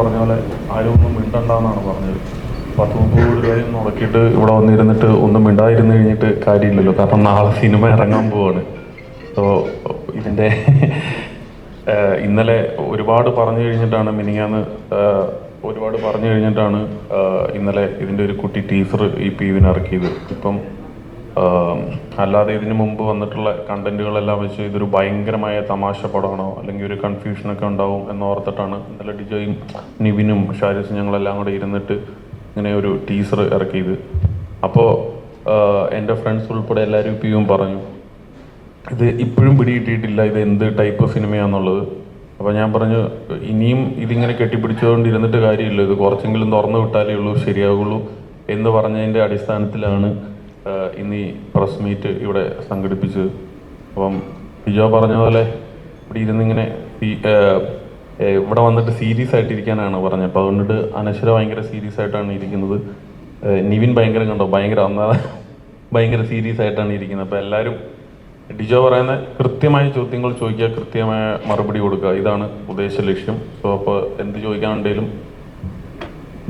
പറഞ്ഞ പോലെ ആരും ഒന്നും മിണ്ടണ്ടെന്നാണ് പറഞ്ഞത്. പത്ത് മുപ്പത് കോടി രൂപയും മുടക്കിയിട്ട് ഇവിടെ വന്നിരുന്നിട്ട് ഒന്നും മിണ്ടാതിരുന്ന് കഴിഞ്ഞിട്ട് കാര്യമില്ലല്ലോ. കാരണം നാളെ സിനിമ ഇറങ്ങാൻ പോവാണ്. സോ ഇതിന്റെ ഇന്നലെ ഒരുപാട് പറഞ്ഞു കഴിഞ്ഞിട്ടാണ് മിനിങ്ങാന്ന് ഒരുപാട് പറഞ്ഞു കഴിഞ്ഞിട്ടാണ് ഇന്നലെ ഇതിന്റെ ഒരു കുട്ടി ടീച്ചർ ഈ പി വിന് ഇറക്കിയത്. ഇപ്പം അല്ലാതെ ഇതിനു മുമ്പ് വന്നിട്ടുള്ള കണ്ടന്റുകളെല്ലാം വെച്ച് ഇതൊരു ഭയങ്കരമായ തമാശ പടമാണോ? അല്ലെങ്കിൽ ഒരു കൺഫ്യൂഷനൊക്കെ ഉണ്ടാവും എന്നോർത്തിട്ടാണ് ഇന്നലെ ഡിജോയും നിവിനും ഷാരിസും ഞങ്ങളെല്ലാം കൂടെ ഇരുന്നിട്ട് ഇങ്ങനെ ഒരു ടീസർ ഇറക്കിയത്. അപ്പോൾ എന്റെ ഫ്രണ്ട്സ് ഉൾപ്പെടെ എല്ലാവരും ഇപ്പം പറഞ്ഞു ഇത് ഇപ്പോഴും പിടികിട്ടിയിട്ടില്ല ഇത് എന്ത് ടൈപ്പ് സിനിമയാണെന്നുള്ളത് അപ്പോൾ ഞാൻ പറഞ്ഞു ഇനിയും ഇതിങ്ങനെ കെട്ടിപ്പിടിച്ചുകൊണ്ടിരുന്നിട്ട് കാര്യമില്ല ഇത് കുറച്ചെങ്കിലും തുറന്നു വിട്ടാലേ ഉള്ളൂ ശരിയാവുള്ളൂ എന്ന് പറഞ്ഞതിന്റെ അടിസ്ഥാനത്തിലാണ് ഇന്ന് ഈ പ്രസ് മീറ്റ് ഇവിടെ സംഘടിപ്പിച്ചത് അപ്പം ബിജോ പറഞ്ഞ പോലെ ഇവിടെ ഇരുന്നിങ്ങനെ ഇവിടെ വന്നിട്ട് സീരിയസ് ആയിട്ടിരിക്കാനാണ് പറഞ്ഞത്. അപ്പോൾ അതുകൊണ്ട് അനശ്വര ഭയങ്കര സീരിയസ് ആയിട്ടാണ് ഇരിക്കുന്നത്. നിവിൻ ഭയങ്കര കണ്ടോ? ഭയങ്കര അന്നാ ഭയങ്കര സീരിയസ് ആയിട്ടാണ് ഇരിക്കുന്നത്. അപ്പോൾ എല്ലാവരും ഡിജോ പറയുന്ന കൃത്യമായ ചോദ്യങ്ങൾ ചോദിക്കുക കൃത്യമായ മറുപടി കൊടുക്കുക. ഇതാണ് ഉദ്ദേശ ലക്ഷ്യം. സോ അപ്പോൾ എന്ത് ചോദിക്കാനുണ്ടെങ്കിലും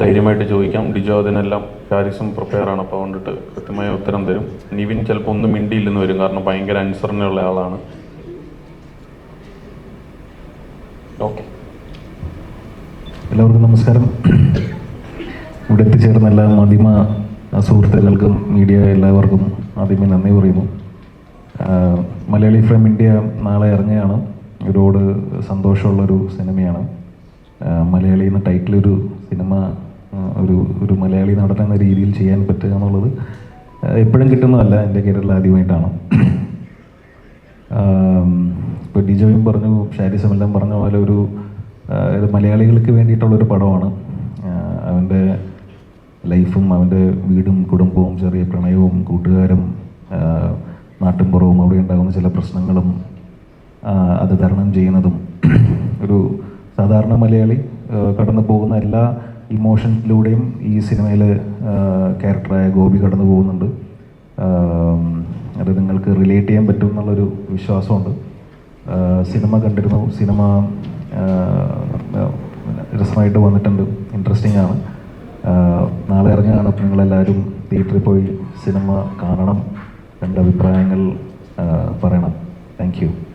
ധൈര്യമായിട്ട് ചോദിക്കാം. ഡിജോ അതിനെല്ലാം ഹാരിസും പ്രിപ്പയർ ആണ്. അപ്പോൾ അതുകൊണ്ടിട്ട് കൃത്യമായ ഉത്തരം തരും. നിവിൻ ചിലപ്പോൾ ഒന്നും മിണ്ടിയില്ലെന്ന് വരും. കാരണം ഭയങ്കര അനുസരണയുള്ള ആളാണ്. ഓക്കെ എല്ലാവർക്കും നമസ്കാരം. ഇവിടെ എത്തിച്ചേർന്ന എല്ലാ മാധ്യമ സുഹൃത്തുക്കൾക്കും മീഡിയ എല്ലാവർക്കും ആദ്യമേ നന്ദി പറയുന്നു. മലയാളി ഫ്രം ഇന്ത്യ നാളെ ഇറങ്ങുകയാണ്. ഒരുപാട് സന്തോഷമുള്ളൊരു സിനിമയാണ്. മലയാളി എന്ന ടൈറ്റിലൊരു സിനിമ ഒരു ഒരു മലയാളി നടൻ എന്ന രീതിയിൽ ചെയ്യാൻ പറ്റുക എന്നുള്ളത് എപ്പോഴും കിട്ടുന്നതല്ല എന്റെ കരിയറിൽ ആദ്യമായിട്ടാണ്. ഇപ്പോൾ ഡിജോയും പറഞ്ഞു ഷാരിസും എല്ലാം പറഞ്ഞ പോലെ ഒരു മലയാളികൾക്ക് മലയാളികൾക്ക് വേണ്ടിയിട്ടുള്ളൊരു പടമാണ്. അവന്റെ ലൈഫും അവന്റെ വീടും കുടുംബവും ചെറിയ പ്രണയവും കൂട്ടുകാരും നാട്ടിൻപുറവും അവിടെ ഉണ്ടാകുന്ന ചില പ്രശ്നങ്ങളും അത് തരണം ചെയ്യുന്നതും ഒരു സാധാരണ മലയാളി കടന്നു പോകുന്ന എല്ലാ ഇമോഷൻസിലൂടെയും ഈ സിനിമയിൽ ക്യാരക്ടറായ ഗോപി കടന്നു പോകുന്നുണ്ട്. അത് നിങ്ങൾക്ക് റിലേറ്റ് ചെയ്യാൻ പറ്റും എന്നുള്ളൊരു വിശ്വാസമുണ്ട്. സിനിമ കണ്ടിരുന്നു. സിനിമ രസമായിട്ട് വന്നിട്ടുണ്ട്. ഇൻട്രസ്റ്റിംഗ് ആണ്. നാളെ ഇറങ്ങുകയാണ് അപ്പോൾ നിങ്ങളെല്ലാവരും തിയേറ്ററിൽ പോയി സിനിമ കാണണം. എന്റെ അഭിപ്രായങ്ങൾ പറയണം. താങ്ക്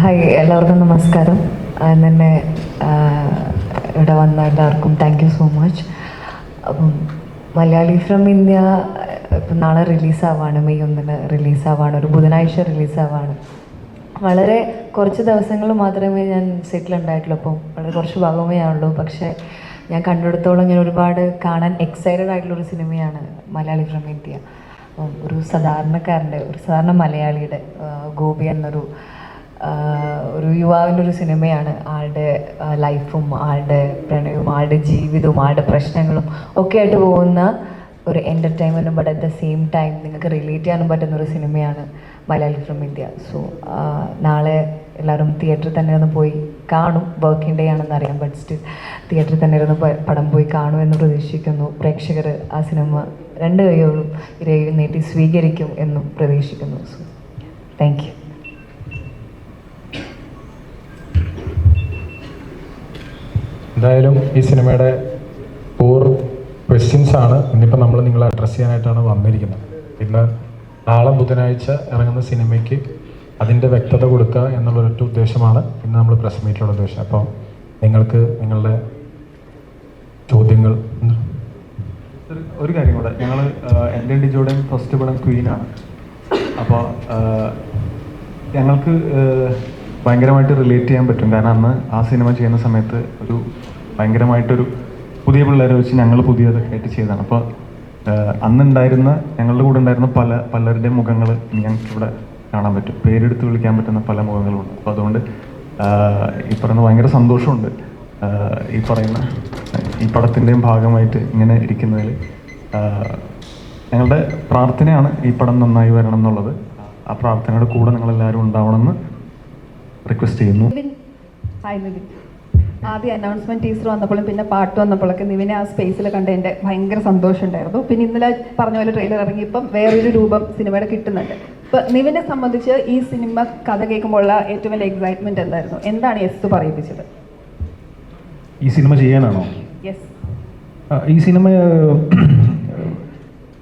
ഹായ് എല്ലാവർക്കും നമസ്കാരം. എന്നെ ഇവിടെ വന്ന എല്ലാവർക്കും താങ്ക് യു സോ മച്ച് അപ്പം മലയാളി ഫ്രം ഇന്ത്യ ഇപ്പം നാളെ റിലീസാവാണ് മെയ് ഒന്നിന് റിലീസാവാണ് ഒരു ബുധനാഴ്ച റിലീസാവാണ് വളരെ കുറച്ച് ദിവസങ്ങൾ മാത്രമേ ഞാൻ സെറ്റിൽ ഉണ്ടായിട്ടുള്ളൂ. അപ്പം വളരെ കുറച്ച് ഭാഗമേ ആണുള്ളൂ പക്ഷേ ഞാൻ കണ്ടെടുത്തോളം ഞാൻ ഒരുപാട് കാണാൻ എക്സൈറ്റഡ് ആയിട്ടുള്ള ഒരു സിനിമയാണ് മലയാളി ഫ്രം ഇന്ത്യ. ഒരു സാധാരണക്കാരന്റെ ഒരു സാധാരണ മലയാളിയുടെ ഗോപി എന്നൊരു ഒരു യുവാവിന്റെ ഒരു സിനിമയാണ് ആളുടെ ലൈഫും ആളുടെ പ്രണയവും ആളുടെ ജീവിതവും ആളുടെ പ്രശ്നങ്ങളും ഒക്കെ ആയിട്ട് പോകുന്ന ഒരു എന്റർടൈൻമെന്റും but at the same time നിങ്ങൾക്ക് റിലേറ്റ് ചെയ്യാനും പറ്റുന്ന ഒരു സിനിമയാണ് മലയാളി ഫ്രം ഇന്ത്യ സോ നാളെ എല്ലാവരും തിയേറ്ററിൽ തന്നെ ഒന്ന് പോയി കാണും. വർക്കിംഗ് ഡേ ആണെന്ന് അറിയാം ബട്ട് സ്റ്റിൽ തിയേറ്ററിൽ തന്നെ ഇരുന്ന് പടം പോയി കാണുമെന്ന് പ്രതീക്ഷിക്കുന്നു. പ്രേക്ഷകർ ആ സിനിമ രണ്ട് കൈകളും ഇരയിൽ നീട്ടി സ്വീകരിക്കും എന്നും പ്രതീക്ഷിക്കുന്നു. സോ താങ്ക് യു എന്തായാലും ഈ സിനിമയുടെ പോർ ക്വസ്റ്റ്യൻസ് ആണ്. ഇന്നിപ്പോൾ നമ്മൾ നിങ്ങളെ അഡ്രസ്സ് ചെയ്യാനായിട്ടാണ് വന്നിരിക്കുന്നത്. ഇന്ന് നാളെ ബുധനാഴ്ച ഇറങ്ങുന്ന സിനിമയ്ക്ക് അതിന്റെ വ്യക്തത കൊടുക്കുക എന്നുള്ള ഒരൊറ്റ ഉദ്ദേശമാണ്. ഇന്ന് നമ്മൾ പ്രസ് മീറ്റിലുള്ള ഉദ്ദേശം അപ്പോൾ നിങ്ങൾക്ക് നിങ്ങളുടെ ചോദ്യങ്ങൾ ഒരു- കാര്യം കൂടെ. ഞങ്ങൾ എന്റെ ഡിജോയുടെയും ഫസ്റ്റ് പടം ക്വീനാണ് അപ്പോൾ ഞങ്ങൾക്ക് ഭയങ്കരമായിട്ട് റിലേറ്റ് ചെയ്യാൻ പറ്റും. കാരണം അന്ന് ആ സിനിമ ചെയ്യുന്ന സമയത്ത് ഒരു ഭയങ്കരമായിട്ടൊരു പുതിയ പിള്ളേരെ വെച്ച് ഞങ്ങൾ പുതിയതൊക്കെ ആയിട്ട് ചെയ്തതാണ് അപ്പോൾ അന്നുണ്ടായിരുന്ന ഞങ്ങളുടെ കൂടെ ഉണ്ടായിരുന്ന പല പലരുടെയും മുഖങ്ങൾ ഞങ്ങൾക്കിവിടെ കാണാൻ പറ്റും. പേരെടുത്ത് വിളിക്കാൻ പറ്റുന്ന പല മുഖങ്ങളുണ്ട്. അപ്പോൾ അതുകൊണ്ട് ഈ പറയുന്ന ഭയങ്കര സന്തോഷമുണ്ട്. ഈ പറയുന്ന ഈ പടത്തിന്റെയും ഭാഗമായിട്ട് ഇങ്ങനെ ഇരിക്കുന്നതിൽ ഞങ്ങളുടെ പ്രാർത്ഥനയാണ് ഈ പടം നന്നായി വരണം എന്നുള്ളത്. ആ പ്രാർത്ഥനയുടെ കൂടെ നിങ്ങളെല്ലാവരും ഉണ്ടാവണമെന്ന് റിക്വസ്റ്റ് ചെയ്യുന്നു. ആദ്യം അനൗൺസ്മെന്റ് ടീച്ചർ വന്നപ്പോഴും പിന്നെ പാട്ട് വന്നപ്പോഴൊക്കെ നിവിനെ ആ സ്പേസിൽ കണ്ട കണ്ടതിന്റെ ഭയങ്കര സന്തോഷം ഉണ്ടായിരുന്നു. പിന്നെ ഇന്നലെ പറഞ്ഞ പോലെ ട്രെയിലർ ഇറങ്ങി ഇപ്പം വേറൊരു രൂപം സിനിമയുടെ കിട്ടുന്നുണ്ട്. ഇപ്പൊ നിവിനെ സംബന്ധിച്ച് ഈ സിനിമ കഥ കേൾക്കുമ്പോഴുള്ള ഏറ്റവും വലിയ എക്സൈറ്റ്മെന്റ് എന്തായിരുന്നു? എന്താണ് എസ് പറയിപ്പിച്ചത്? ഈ സിനിമ ചെയ്യാനാണോ? യെസ് ഈ സിനിമ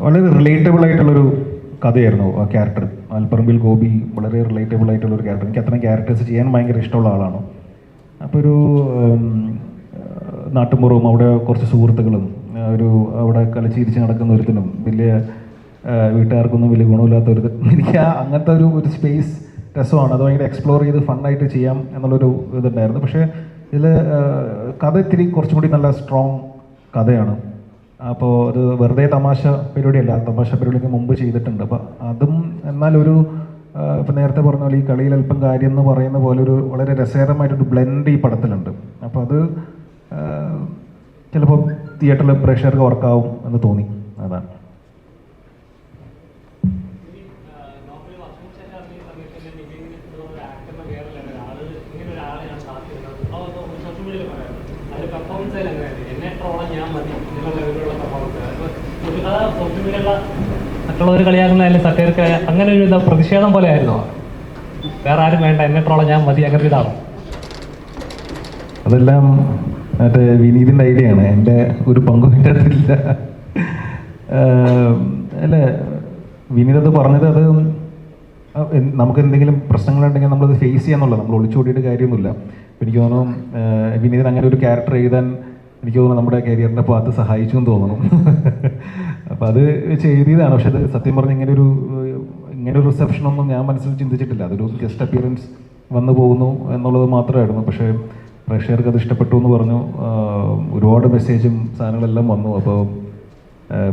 വളരെ റിലേറ്റബിൾ ആയിട്ടുള്ളൊരു കഥയായിരുന്നു ആ ക്യാരക്ടർ ആൽപ്പറമ്പിൽ ഗോപി വളരെ റിലേറ്റബിൾ ആയിട്ടുള്ള ഒരു ക്യാരക്ടർ എനിക്ക് അത്രയും ക്യാരക്ടേഴ്സ് ചെയ്യാൻ ഭയങ്കര ഇഷ്ടമുള്ള ആളാണ്. അപ്പോൾ ഒരു നാട്ടുമ്പുറവും അവിടെ കുറച്ച് സുഹൃത്തുക്കളും ഒരു അവിടെ കളിച്ചിരിച്ച് നടക്കുന്ന ഒരുത്തിനും വലിയ വീട്ടുകാർക്കൊന്നും വലിയ ഗുണമില്ലാത്ത ഒരു എനിക്ക് ആ അങ്ങനത്തെ ഒരു ഒരു സ്പേസ് രസമാണ്. അത് ഭയങ്കര എക്സ്പ്ലോർ ചെയ്ത് ഫണ്ണായിട്ട് ചെയ്യാം എന്നുള്ളൊരു ഇതുണ്ടായിരുന്നു. പക്ഷേ ഇതിൽ കഥ ഇത്തിരി കുറച്ചും കൂടി നല്ല സ്ട്രോങ് കഥയാണ്. അപ്പോൾ അത് വെറുതെ തമാശ പരിപാടിയല്ല തമാശ പരിപാടിക്ക് മുമ്പ് ചെയ്തിട്ടുണ്ട്. അപ്പോൾ അതും എന്നാൽ ഒരു ഇപ്പം നേരത്തെ പറഞ്ഞ പോലെ ഈ കളിയിൽ അല്പം കാര്യം എന്ന് പറയുന്ന പോലെ ഒരു വളരെ രസകരമായിട്ടൊരു ബ്ലെൻഡ് ഈ പടത്തിലുണ്ട്. അപ്പോൾ അത് ചിലപ്പോൾ തിയേറ്ററിൽ പ്രേക്ഷകർക്ക് വർക്കാവും എന്ന് തോന്നി. അതാണ്. മറ്റുള്ളവർ കളിയാക്കുന്നതല്ലേ സത്യർക്ക് അങ്ങനെ ഒരു പ്രതിഷേധം പോലെ ആയിരുന്നു വേറെ ആരും വേണ്ട എന്നെ ട്രോള ഞാൻ മതി അങ്ങനെ ഇതാണ്. അതെല്ലാം മറ്റേ വിനീതിന്റെ ഐഡിയ ആണ്. എന്റെ ഒരു പങ്കും എന്റെ അടുത്തില്ല അല്ല? വിനീത് അത് പറഞ്ഞത് അത് നമുക്ക് എന്തെങ്കിലും പ്രശ്നങ്ങളുണ്ടെങ്കിൽ നമ്മളത് ഫേസ് ചെയ്യാന്നുള്ളത് നമ്മൾ ഒളിച്ചോടിയിട്ട് കാര്യമൊന്നുമില്ല. എനിക്ക് തോന്നുന്നു വിനീതൻ അങ്ങനെ ഒരു ക്യാരക്ടർ എഴുതാൻ എനിക്ക് തോന്നുന്നു നമ്മുടെ കരിയറിന്റെ ഭാഗത്ത് സഹായിച്ചു എന്ന് തോന്നുന്നു. അപ്പോൾ അത് ചെയ്തതാണ്. പക്ഷെ സത്യം പറഞ്ഞ ഇങ്ങനെ ഒരു ഇങ്ങനെ ഒരു റിസപ്ഷനൊന്നും ഞാൻ മനസ്സിൽ ചിന്തിച്ചിട്ടില്ല. അതൊരു ഗസ്റ്റ് അപ്പിയറൻസ് വന്നു പോകുന്നു എന്നുള്ളത് മാത്രമായിരുന്നു. പക്ഷേ പ്രേക്ഷകർക്ക് അത് ഇഷ്ടപ്പെട്ടു എന്ന് പറഞ്ഞു. ഒരുപാട് മെസ്സേജും സാധനങ്ങളെല്ലാം വന്നു. അപ്പോൾ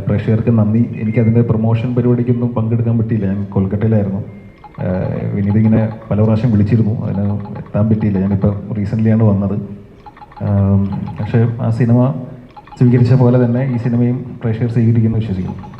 പ്രേക്ഷകർക്ക് നന്ദി. എനിക്കതിന്റെ പ്രൊമോഷൻ പരിപാടിക്കൊന്നും പങ്കെടുക്കാൻ പറ്റിയില്ല. ഞാൻ കൊൽക്കട്ടയിലായിരുന്നു. ആ, വിനീത് ഇങ്ങനെ പല പ്രാവശ്യം വിളിച്ചിരുന്നു. അതിന് എത്താൻ പറ്റിയില്ല. ഞാനിപ്പോൾ റീസെന്റ്ലിയാണ് വന്നത്. പക്ഷേ ആ സിനിമ സ്വീകരിച്ച പോലെ തന്നെ ഈ സിനിമയും പ്രേക്ഷകർ സ്വീകരിക്കുമെന്ന് വിശ്വസിക്കുന്നു.